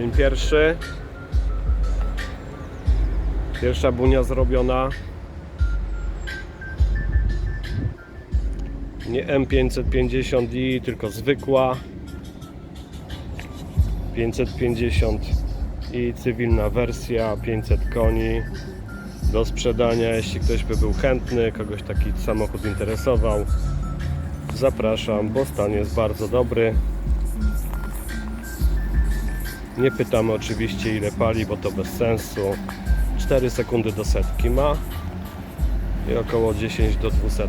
Dzień pierwszy. Pierwsza bunia zrobiona. Nie M550i, tylko zwykła. 550 i cywilna wersja 500 koni do sprzedania. Jeśli ktoś by był chętny, kogoś taki samochód interesował, zapraszam, bo stan jest bardzo dobry. Nie pytamy oczywiście ile pali, bo to bez sensu. 4 sekundy do setki ma i około 10 do 200.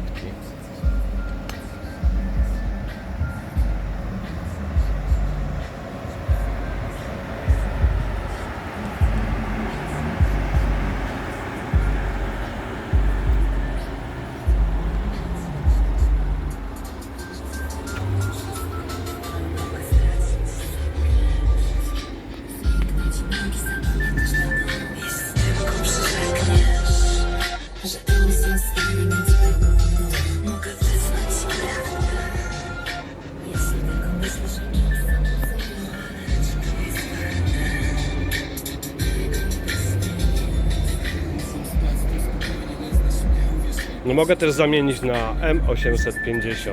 No mogę też zamienić na M850.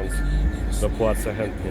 Dopłacę chętnie.